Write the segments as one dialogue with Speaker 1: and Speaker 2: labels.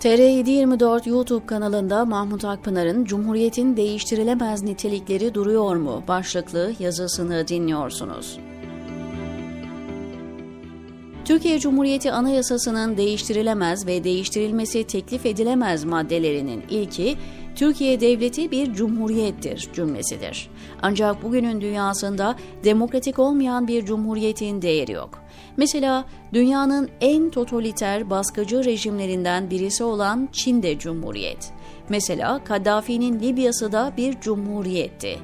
Speaker 1: TR724 YouTube kanalında Mahmut Akpınar'ın Cumhuriyetin değiştirilemez nitelikleri duruyor mu başlıklı yazısını dinliyorsunuz. Türkiye Cumhuriyeti Anayasası'nın değiştirilemez ve değiştirilmesi teklif edilemez maddelerinin ilki Türkiye Devleti bir cumhuriyettir cümlesidir. Ancak bugünün dünyasında demokratik olmayan bir cumhuriyetin değeri yok. Mesela dünyanın en totaliter baskıcı rejimlerinden birisi olan Çin'de cumhuriyet. Mesela Kaddafi'nin Libya'sı da bir cumhuriyetti.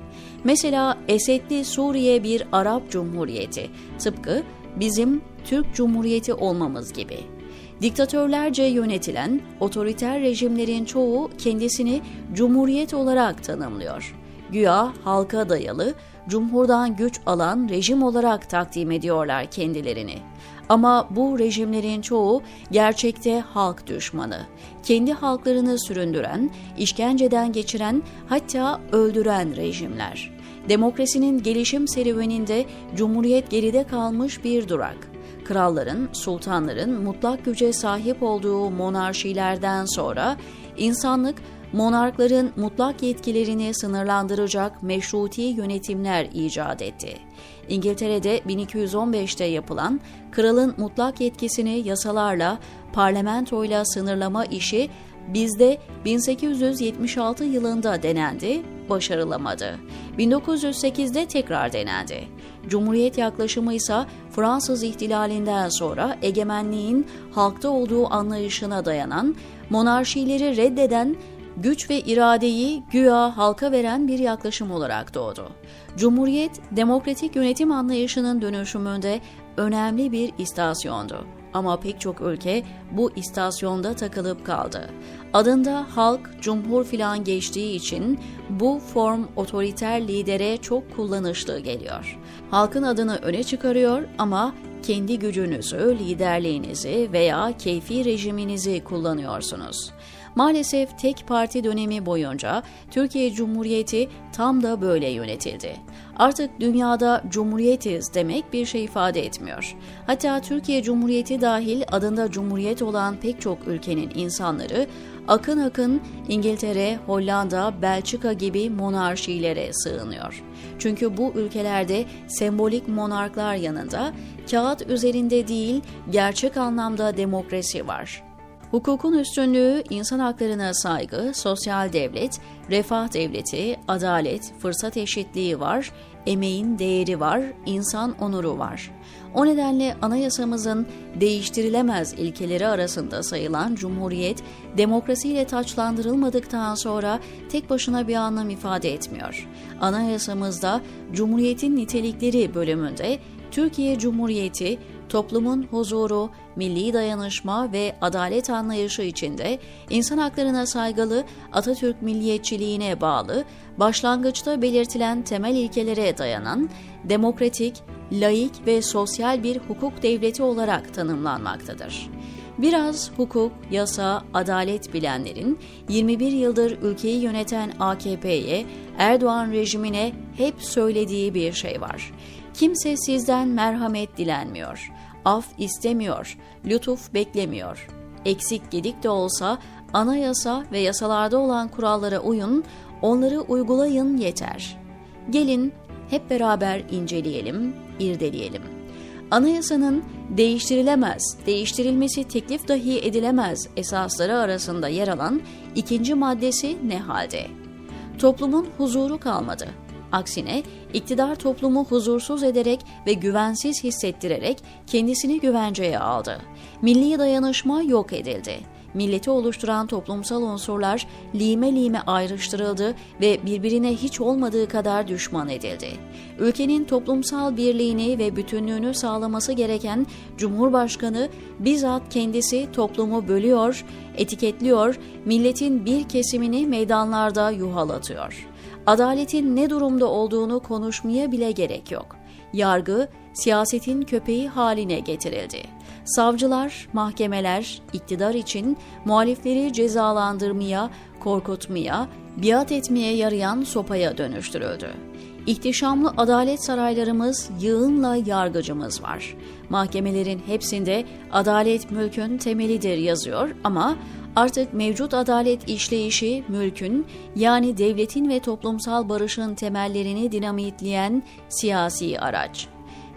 Speaker 1: Mesela Esedli Suriye bir Arap cumhuriyeti. Tıpkı bizim Türk Cumhuriyeti olmamız gibi. Diktatörlerce yönetilen otoriter rejimlerin çoğu kendisini cumhuriyet olarak tanımlıyor. Güya halka dayalı, cumhurdan güç alan rejim olarak takdim ediyorlar kendilerini. Ama bu rejimlerin çoğu gerçekte halk düşmanı. Kendi halklarını süründüren, işkenceden geçiren, hatta öldüren rejimler. Demokrasinin gelişim serüveninde cumhuriyet geride kalmış bir durak kralların, sultanların mutlak güce sahip olduğu monarşilerden sonra insanlık monarkların mutlak yetkilerini sınırlandıracak meşruti yönetimler icat etti. İngiltere'de 1215'te yapılan kralın mutlak yetkisini yasalarla, parlamentoyla sınırlama işi bizde 1876 yılında denendi, başarılamadı. 1908'de tekrar denendi. Cumhuriyet yaklaşımı ise Fransız ihtilalinden sonra egemenliğin halkta olduğu anlayışına dayanan, monarşileri reddeden güç ve iradeyi güya halka veren bir yaklaşım olarak doğdu. Cumhuriyet, demokratik yönetim anlayışının dönüşümünde önemli bir istasyondu. Ama pek çok ülke bu istasyonda takılıp kaldı. Adında halk, cumhur filan geçtiği için bu form otoriter lidere çok kullanışlı geliyor. Halkın adını öne çıkarıyor ama kendi gücünüzü, liderliğinizi veya keyfi rejiminizi kullanıyorsunuz. Maalesef tek parti dönemi boyunca Türkiye Cumhuriyeti tam da böyle yönetildi. Artık dünyada cumhuriyetiz demek bir şey ifade etmiyor. Hatta Türkiye Cumhuriyeti dahil adında cumhuriyet olan pek çok ülkenin insanları akın akın İngiltere, Hollanda, Belçika gibi monarşilere sığınıyor. Çünkü bu ülkelerde sembolik monarklar yanında kağıt üzerinde değil gerçek anlamda demokrasi var. Hukukun üstünlüğü, insan haklarına saygı, sosyal devlet, refah devleti, adalet, fırsat eşitliği var, emeğin değeri var, insan onuru var. O nedenle anayasamızın değiştirilemez ilkeleri arasında sayılan Cumhuriyet, demokrasiyle taçlandırılmadıktan sonra tek başına bir anlam ifade etmiyor. Anayasamızda Cumhuriyet'in nitelikleri bölümünde Türkiye Cumhuriyeti toplumun huzuru, milli dayanışma ve adalet anlayışı içinde insan haklarına saygılı, Atatürk milliyetçiliğine bağlı, başlangıçta belirtilen temel ilkelere dayanan, demokratik, laik ve sosyal bir hukuk devleti olarak tanımlanmaktadır. Biraz hukuk, yasa, adalet bilenlerin 21 yıldır ülkeyi yöneten AKP'ye, Erdoğan rejimine hep söylediği bir şey var. Kimse sizden merhamet dilenmiyor, af istemiyor, lütuf beklemiyor. Eksik gedik de olsa anayasa ve yasalarda olan kurallara uyun, onları uygulayın yeter. Gelin hep beraber inceleyelim, irdeleyelim. Anayasanın değiştirilemez, değiştirilmesi teklif dahi edilemez esasları arasında yer alan ikinci maddesi ne halde? Toplumun huzuru kalmadı. Aksine iktidar toplumu huzursuz ederek ve güvensiz hissettirerek kendisini güvenceye aldı. Milli dayanışma yok edildi milleti oluşturan toplumsal unsurlar lime lime ayrıştırıldı ve birbirine hiç olmadığı kadar düşman edildi. Ülkenin toplumsal birliğini ve bütünlüğünü sağlaması gereken Cumhurbaşkanı bizzat kendisi toplumu bölüyor, etiketliyor, milletin bir kesimini meydanlarda yuhalatıyor. Adaletin ne durumda olduğunu konuşmaya bile gerek yok. Yargı siyasetin köpeği haline getirildi. Savcılar, mahkemeler iktidar için muhalifleri cezalandırmaya, korkutmaya, biat etmeye yarayan sopaya dönüştürüldü. İhtişamlı adalet saraylarımız, yığınla yargıcımız var. Mahkemelerin hepsinde adalet mülkün temelidir yazıyor ama artık mevcut adalet işleyişi mülkün yani devletin ve toplumsal barışın temellerini dinamitleyen siyasi araç.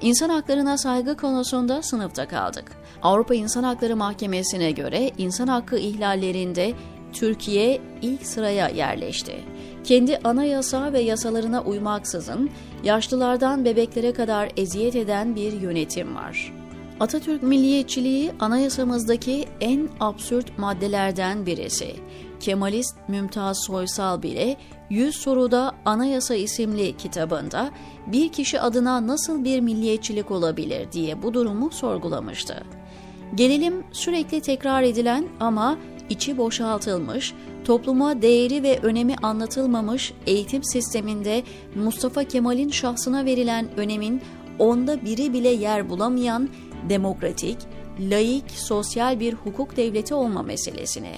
Speaker 1: İnsan haklarına saygı konusunda sınıfta kaldık. Avrupa İnsan Hakları Mahkemesi'ne göre insan hakkı ihlallerinde Türkiye ilk sıraya yerleşti. Kendi anayasa ve yasalarına uymaksızın yaşlılardan bebeklere kadar eziyet eden bir yönetim var. Atatürk milliyetçiliği anayasamızdaki en absürt maddelerden birisi. Kemalist Mümtaz Soysal bile 100 soruda Anayasa isimli kitabında bir kişi adına nasıl bir milliyetçilik olabilir diye bu durumu sorgulamıştı. Gelelim sürekli tekrar edilen ama içi boşaltılmış, topluma değeri ve önemi anlatılmamış eğitim sisteminde Mustafa Kemal'in şahsına verilen önemin onda biri bile yer bulamayan demokratik, laik, sosyal bir hukuk devleti olma meselesine.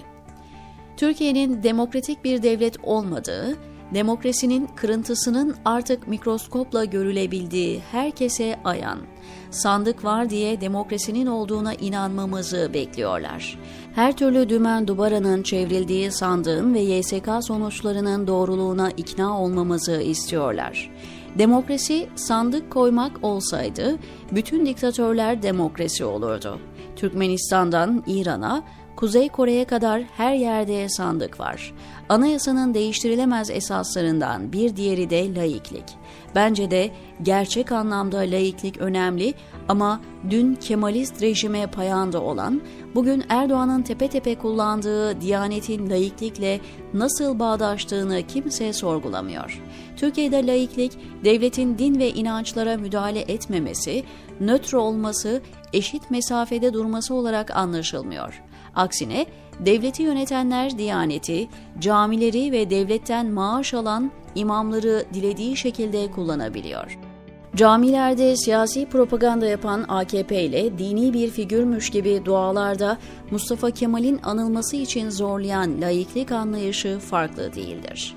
Speaker 1: Türkiye'nin demokratik bir devlet olmadığı, demokrasinin kırıntısının artık mikroskopla görülebildiği herkese ayan, sandık var diye demokrasinin olduğuna inanmamızı bekliyorlar. Her türlü dümen dubaranın çevrildiği sandığın ve YSK sonuçlarının doğruluğuna ikna olmamızı istiyorlar. Demokrasi sandık koymak olsaydı bütün diktatörler demokrasi olurdu. Türkmenistan'dan İran'a, Kuzey Kore'ye kadar her yerde sandık var. Anayasanın değiştirilemez esaslarından bir diğeri de laiklik. Bence de gerçek anlamda laiklik önemli ama dün Kemalist rejime payanda olan, bugün Erdoğan'ın tepe tepe kullandığı Diyanet'in laiklikle nasıl bağdaştığını kimse sorgulamıyor. Türkiye'de laiklik, devletin din ve inançlara müdahale etmemesi, nötr olması, eşit mesafede durması olarak anlaşılmıyor. Aksine devleti yönetenler Diyaneti, camileri ve devletten maaş alan imamları dilediği şekilde kullanabiliyor. Camilerde siyasi propaganda yapan AKP ile dini bir figürmüş gibi dualarda Mustafa Kemal'in anılması için zorlayan laiklik anlayışı farklı değildir.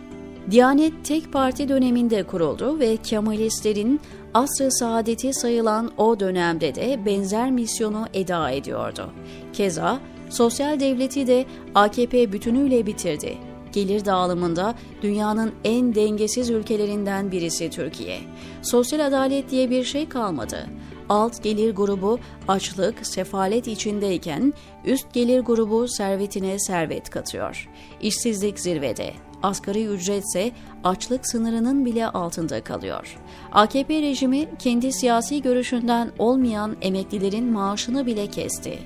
Speaker 1: Diyanet tek parti döneminde kuruldu ve Kemalistlerin asr-ı saadeti sayılan o dönemde de benzer misyonu eda ediyordu. Keza sosyal devleti de AKP bütünüyle bitirdi. Gelir dağılımında dünyanın en dengesiz ülkelerinden birisi Türkiye. Sosyal adalet diye bir şey kalmadı. Alt gelir grubu açlık, sefalet içindeyken üst gelir grubu servetine servet katıyor. İşsizlik zirvede. Asgari ücretse açlık sınırının bile altında kalıyor. AKP rejimi kendi siyasi görüşünden olmayan emeklilerin maaşını bile kesti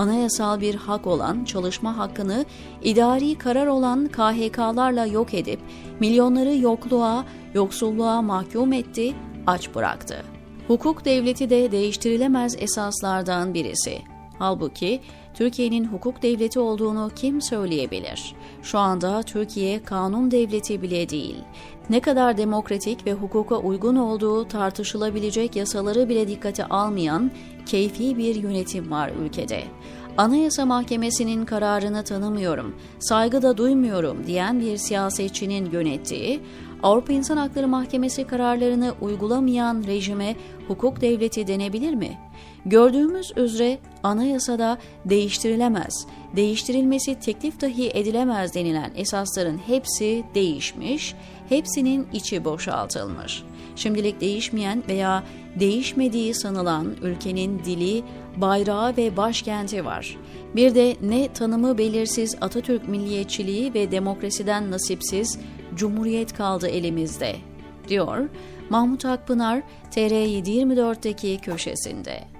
Speaker 1: anayasal bir hak olan çalışma hakkını idari karar olan KHK'larla yok edip milyonları yokluğa, yoksulluğa mahkum etti, aç bıraktı. Hukuk devleti de değiştirilemez esaslardan birisi. Halbuki Türkiye'nin hukuk devleti olduğunu kim söyleyebilir? Şu anda Türkiye kanun devleti bile değil. Ne kadar demokratik ve hukuka uygun olduğu tartışılabilecek yasaları bile dikkate almayan keyfi bir yönetim var ülkede. Anayasa Mahkemesi'nin kararını tanımıyorum, saygı da duymuyorum diyen bir siyasetçinin yönettiği, Avrupa İnsan Hakları Mahkemesi kararlarını uygulamayan rejime hukuk devleti denebilir mi? Gördüğümüz üzere anayasada değiştirilemez, değiştirilmesi teklif dahi edilemez denilen esasların hepsi değişmiş, hepsinin içi boşaltılmış. Şimdilik değişmeyen veya değişmediği sanılan ülkenin dili, bayrağı ve başkenti var. Bir de ne tanımı belirsiz Atatürk milliyetçiliği ve demokrasiden nasipsiz Cumhuriyet kaldı elimizde, diyor Mahmut Akpınar TR724'deki köşesinde.